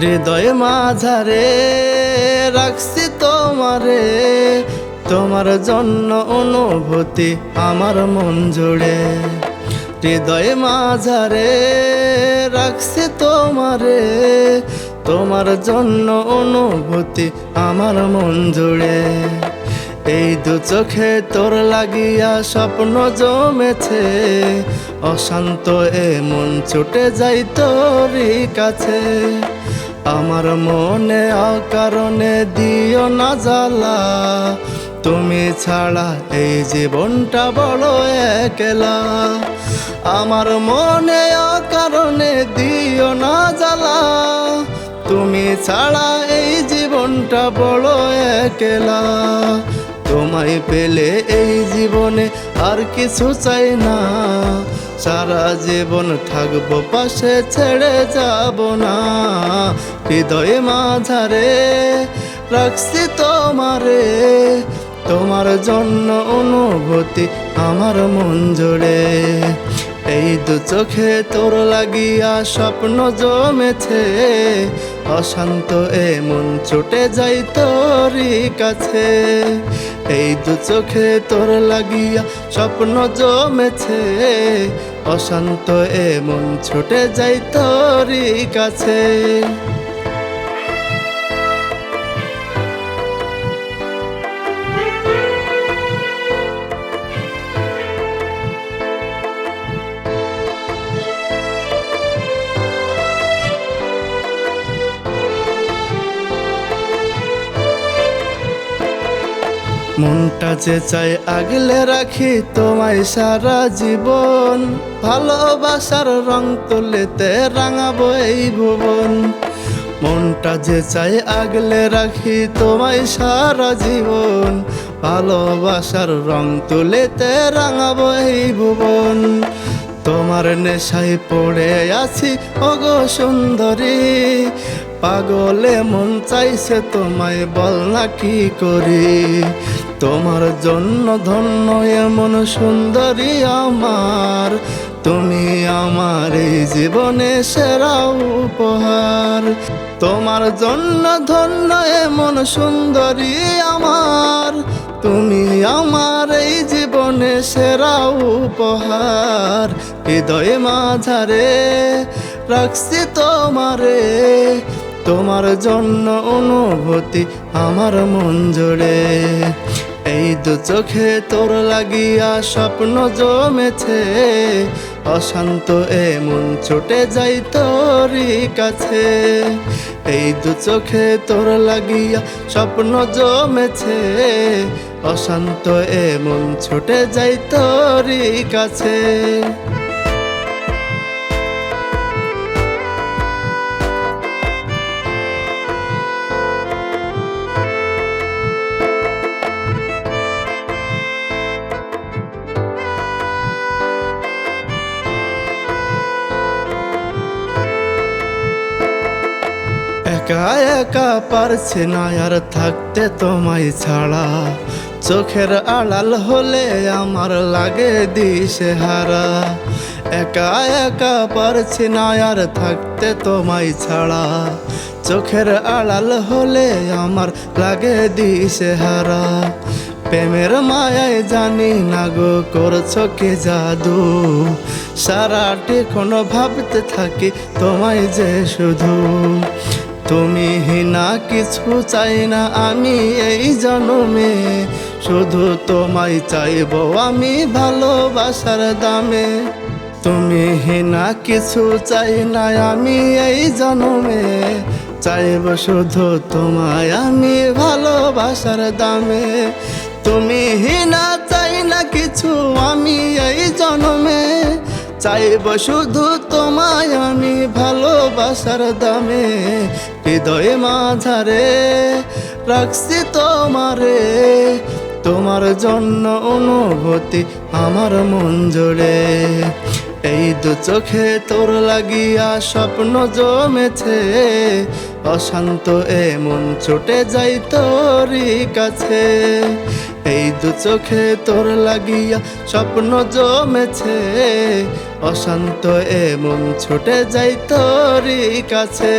হৃদয় মাঝারে রাখছি তোমারে। তোমার জন্য অনুভূতি আমার মন জুড়ে। হৃদয় মাঝারে রাখছি তোমারে। তোমার জন্য অনুভূতি আমার মন জুড়ে। এই দু চোখে তোর লাগিয়া স্বপ্ন জমেছে। অশান্ত এ মন ছুটে যাই তোরই কাছে। আমার মনে অকারণে দিও না জ্বালা। তুমি ছাড়া এই জীবনটা বড় একলা। আমার মনে অকারণে দিও না জ্বালা। তুমি ছাড়া এই জীবনটা বড় একলা। তোমায় পেলে এই জীবনে আর কিছু চাই না। সারা জীবন থাকব পাশে, ছেড়ে যাব না। হৃদয়ে মাঝারে রাখছি তোমারে। তোমার জন্য অনুভূতি আমার মন জুড়ে। এই দু চোখে তোর লাগিয়া স্বপ্ন জমেছে। অশান্ত এ মন ছুটে যাই তোরই কাছে। এই দু চোখে তোর লাগিয়া স্বপ্ন জমেছে। অশান্ত এ মন ছুটে যাই তোরই কাছে। মনটা যে চাই আগলে রাখি তোমায় সারা জীবন। ভালোবাসার রং তুলেতে রাঙাবো এই ভুবন। মনটা যে চাই আগলে রাখি তোমায় সারা জীবন। ভালোবাসার রং তুলেতে রাঙাবো এই ভুবন। তোমার নেশায় পড়ে আছি, ওগো সুন্দরী। পাগলে মন চাইছে তোমায় বল না কি করি? তোমার জন্য ধন্য এমন সুন্দরী আমার। তুমি আমার এই জীবনে সেরা উপহার। তোমার জন্য ধন্য এমন সুন্দরী আমার। তুমি আমার এই জীবনে সেরা উপহার। হৃদয় মাঝারে রাখছি তোমারে। তোমার জন্য অনুভূতি আমার মন জুড়ে। এই দু চোখে তোর লাগিয়া স্বপ্ন জমেছে। অশান্ত এ মন ছুটে যাই তোরই কাছে। এই দু চোখে তোর লাগিয়া স্বপ্ন জমেছে। অশান্ত এ মন ছুটে যাই তোরই কাছে। একা একা পারছে না আর থাকতে তোমায় ছাড়া। চোখের আড়াল হলে আমার লাগে দিশে হারা একা একা পারছি না আর থাকতে তোমায় ছাড়া। চোখের আড়াল হলে আমার লাগে দিশে হারা প্রেমের মায়ায় জানি না গো, করছ কি জাদু? সারাটি কোনো ভাবতে থাকি তোমায় যে শুধু। তুমি হিনা কিছু চাই না, আমি এই জনমে। শুধু তোমায় চাইব আমি ভালোবাসার দামে। তুমি হিনা কিছু চাই না, আমি এই জনমে। চাইব শুধু তোমায় আমি ভালোবাসার দামে। তুমি হিনা চাই না কিছু, আমি এই জনমে। চাইব শুধু তোমায় আমি ভালোবাসার দামে। হৃদয় মাঝারে রাখছি তোমারে। তোমার জন্য অনুভূতি আমার মন জুড়ে। এই দু চোখে তোর লাগিয়া স্বপ্ন জমেছে। অশান্ত এ মন ছুটে যাই তোরই কাছে। এই দু চোখে তোর লাগিয়া স্বপ্ন জমেছে। অশান্ত এ মন ছুটে যাই তোরই কাছে।